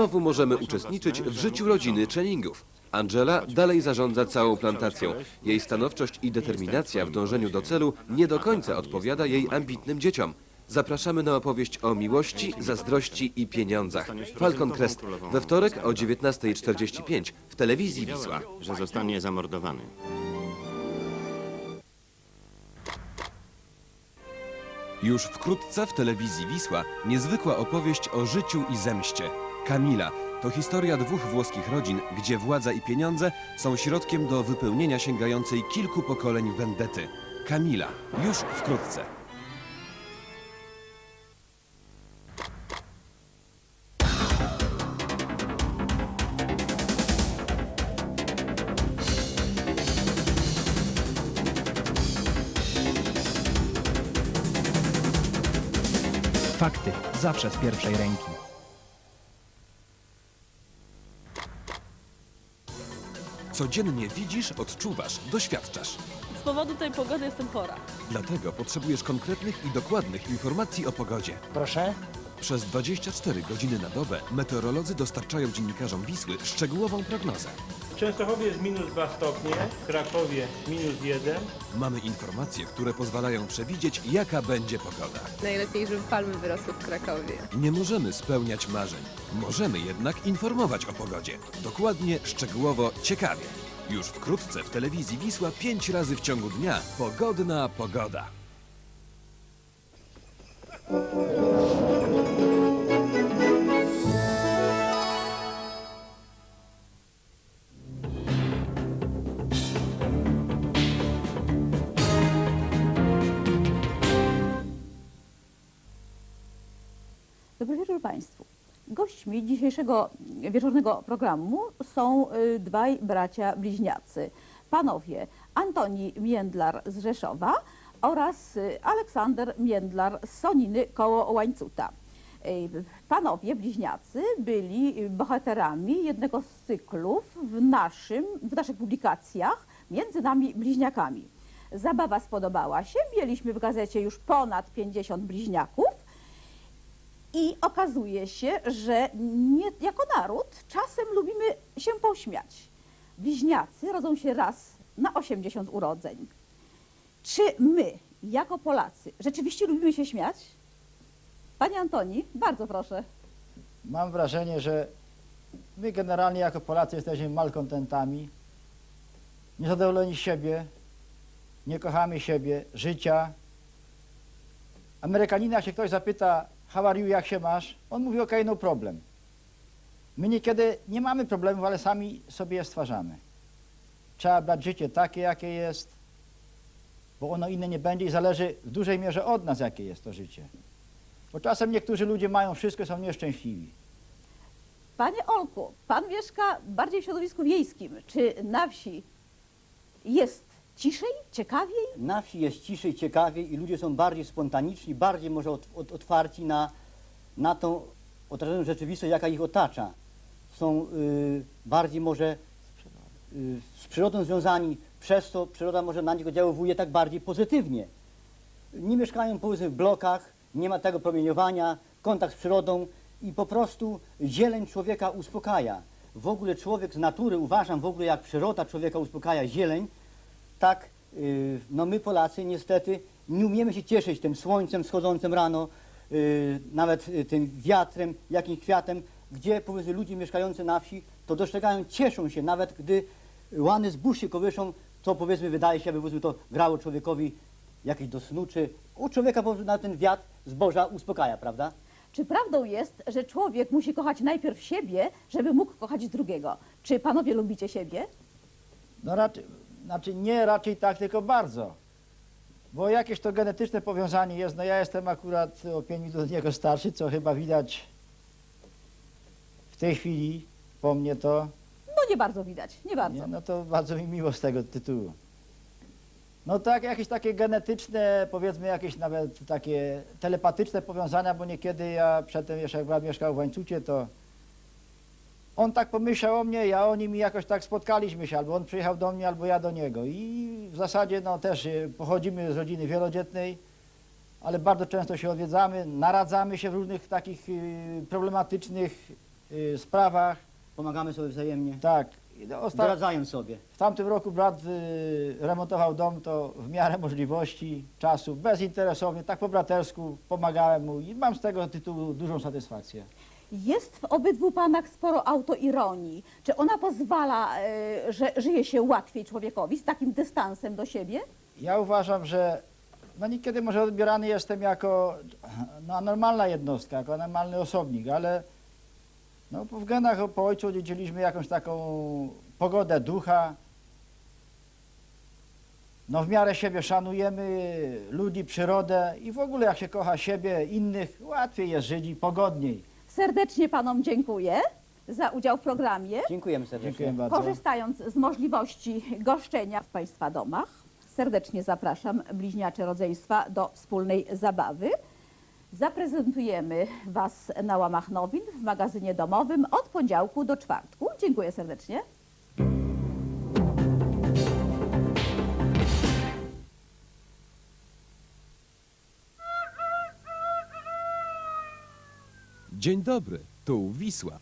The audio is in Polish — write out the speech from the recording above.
Znowu możemy uczestniczyć w życiu rodziny Czenningów. Angela dalej zarządza całą plantacją. Jej stanowczość i determinacja w dążeniu do celu nie do końca odpowiada jej ambitnym dzieciom. Zapraszamy na opowieść o miłości, zazdrości i pieniądzach. Falcon Crest we wtorek o 19.45 w telewizji Wisła. że zostanie zamordowany. Już wkrótce w telewizji Wisła niezwykła opowieść o życiu i zemście. Kamila to historia dwóch włoskich rodzin, gdzie władza i pieniądze są środkiem do wypełnienia sięgającej kilku pokoleń wendety. Kamila już wkrótce. Fakty zawsze z pierwszej ręki. Codziennie widzisz, odczuwasz, doświadczasz. Z powodu tej pogody jestem chora. Dlatego potrzebujesz konkretnych i dokładnych informacji o pogodzie. Proszę? Przez 24 godziny na dobę meteorolodzy dostarczają dziennikarzom Wisły szczegółową prognozę. W Częstochowie jest minus 2 stopnie, w Krakowie minus 1, Mamy informacje, które pozwalają przewidzieć, jaka będzie pogoda. Najlepiej, żeby palmy wyrosły w Krakowie. Nie możemy spełniać marzeń. Możemy jednak informować o pogodzie. Dokładnie, szczegółowo, ciekawie. Już wkrótce w telewizji Wisła pięć razy w ciągu dnia pogodna pogoda. Dobry wieczór Państwu. Gośćmi dzisiejszego wieczornego programu są y, dwaj bracia bliźniacy. Panowie Antoni Międlar z Rzeszowa oraz y, Aleksander Międlar z Soniny koło Łańcuta. Y, Panowie bliźniacy byli bohaterami jednego z cyklów w, naszym, w naszych publikacjach między nami bliźniakami. Zabawa spodobała się, mieliśmy w gazecie już ponad 50 bliźniaków. I okazuje się, że nie, jako naród czasem lubimy się pośmiać. Bliźniacy rodzą się raz na 80 urodzeń. Czy my, jako Polacy, rzeczywiście lubimy się śmiać? Panie Antoni, bardzo proszę. Mam wrażenie, że my generalnie jako Polacy jesteśmy malkontentami, niezadowoleni z siebie, nie kochamy siebie, życia. Amerykanina, jak się ktoś zapyta, how are you, jak się masz, on mówi, ok, no problem. My niekiedy nie mamy problemów, ale sami sobie je stwarzamy. Trzeba brać życie takie, jakie jest, bo ono inne nie będzie i zależy w dużej mierze od nas, jakie jest to życie. Bo czasem niektórzy ludzie mają wszystko, są nieszczęśliwi. Panie Olku, pan mieszka bardziej w środowisku wiejskim. Czy na wsi jest ciszej, ciekawiej? Na wsi jest ciszej, ciekawiej i ludzie są bardziej spontaniczni, bardziej może ot, ot, otwarci na, na tą otoczoną rzeczywistość, jaka ich otacza. Są y, bardziej może y, z przyrodą związani, przez to przyroda może na nich oddziaływuje tak bardziej pozytywnie. Nie mieszkają powiedzmy w blokach, nie ma tego promieniowania, kontakt z przyrodą i po prostu zieleń człowieka uspokaja. W ogóle człowiek z natury, uważam w ogóle jak przyroda człowieka uspokaja zieleń, tak y, no my Polacy niestety nie umiemy się cieszyć tym słońcem wschodzącym rano, y, nawet y, tym wiatrem, jakimś kwiatem, gdzie powiedzmy ludzie mieszkający na wsi to dostrzegają, cieszą się, nawet gdy łany z burz się kołyszą, to powiedzmy wydaje się, aby powiedzmy to grało człowiekowi jakieś do snu, czy u człowieka po prostu na ten wiatr zboża uspokaja, prawda? Czy prawdą jest, że człowiek musi kochać najpierw siebie, żeby mógł kochać drugiego? Czy panowie lubicie siebie? No raczej, znaczy nie raczej tak, tylko bardzo. Bo jakieś to genetyczne powiązanie jest. No ja jestem akurat o 5 minut od niego starszy, co chyba widać w tej chwili po mnie to. No nie bardzo widać, nie bardzo. Nie, no to bardzo mi miło z tego tytułu. No tak, jakieś takie genetyczne, powiedzmy jakieś nawet takie telepatyczne powiązania, bo niekiedy ja przedtem jeszcze jak brat mieszkał w Łańcucie, to on tak pomyślał o mnie, ja o nim i jakoś tak spotkaliśmy się, albo on przyjechał do mnie, albo ja do niego. I w zasadzie no też y, pochodzimy z rodziny wielodzietnej, ale bardzo często się odwiedzamy, naradzamy się w różnych takich y, problematycznych y, sprawach. Pomagamy sobie wzajemnie, Tak. No, osta- zdradzają sobie. w tamtym roku brat remontował dom, to w miarę możliwości, czasu, bezinteresownie, tak po bratersku pomagałem mu i mam z tego tytułu dużą satysfakcję. Jest w obydwu panach sporo autoironii. Czy ona pozwala, y, że żyje się łatwiej człowiekowi z takim dystansem do siebie? Ja uważam, że no niekiedy może odbierany jestem jako no, normalna jednostka, jako normalny osobnik, ale no, w genach po ojcu odziedziczyliśmy jakąś taką pogodę ducha. No w miarę siebie szanujemy ludzi, przyrodę i w ogóle jak się kocha siebie, innych, łatwiej jest żyć i pogodniej. Serdecznie panom dziękuję za udział w programie. Dziękujemy serdecznie. Dziękuję bardzo. Korzystając z możliwości goszczenia w Państwa domach, serdecznie zapraszam bliźniacze rodzeństwa do wspólnej zabawy. Zaprezentujemy Was na łamach nowin w magazynie domowym od poniedziałku do czwartku. Dziękuję serdecznie. Dzień dobry, tu Wisła.